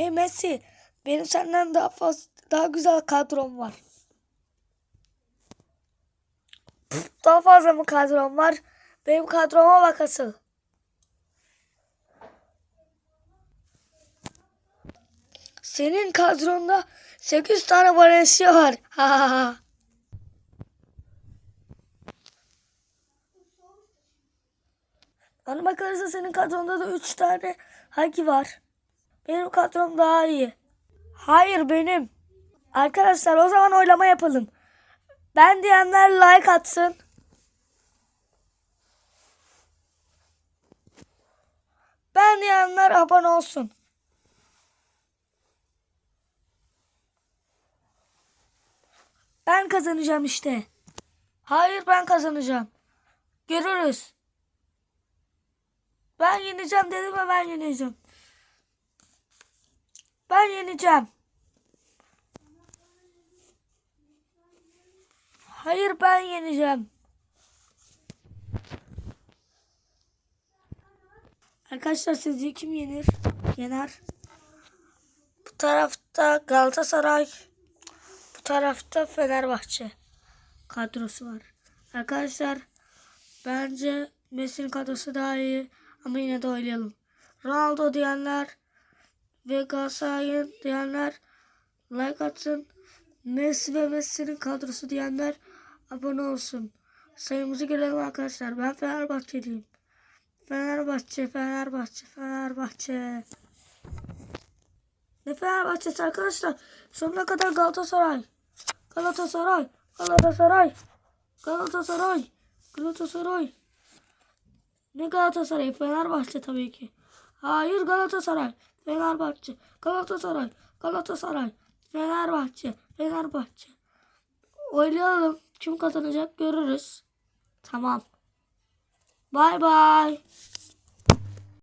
Hey Messi, benim senden daha fazla, daha güzel kadrom var. Daha fazla mı kadrom var? Benim kadroma bak asıl. Senin kadronda 8 tane Valencia var. Ha ha ha. Bana bakarsa senin kadronda da 3 tane Hagi var. Benim kadrom daha iyi. Hayır benim. Arkadaşlar o zaman oylama yapalım. Ben diyenler like atsın. Ben diyenler abone olsun. Ben kazanacağım işte. Hayır ben kazanacağım. Görürüz. Ben yeneceğim dedim ve ben yeneceğim. Ben yeneceğim. Hayır ben yeneceğim. Arkadaşlar sizce kim yenir? Yener. Bu tarafta Galatasaray. Bu tarafta Fenerbahçe kadrosu var. Arkadaşlar bence Messi'nin kadrosu daha iyi ama yine de oynayalım. Ronaldo diyenler ve Galatasaray'ın diyenler like atsın. Messi ve Messi'nin kadrosu diyenler abone olsun. Sayımızı görelim arkadaşlar. Ben Fenerbahçeliyim. Fenerbahçe, Fenerbahçe, Fenerbahçe. Ne Fenerbahçe'si arkadaşlar? Sonuna kadar Galatasaray. Galatasaray, Galatasaray, Galatasaray, Galatasaray. Ne Galatasaray? Fenerbahçe tabii ki. Hayır Galatasaray, Fenerbahçe, Galatasaray, Galatasaray, Fenerbahçe, Fenerbahçe. Oynayalım. Kim kazanacak görürüz. Tamam. Bay bay.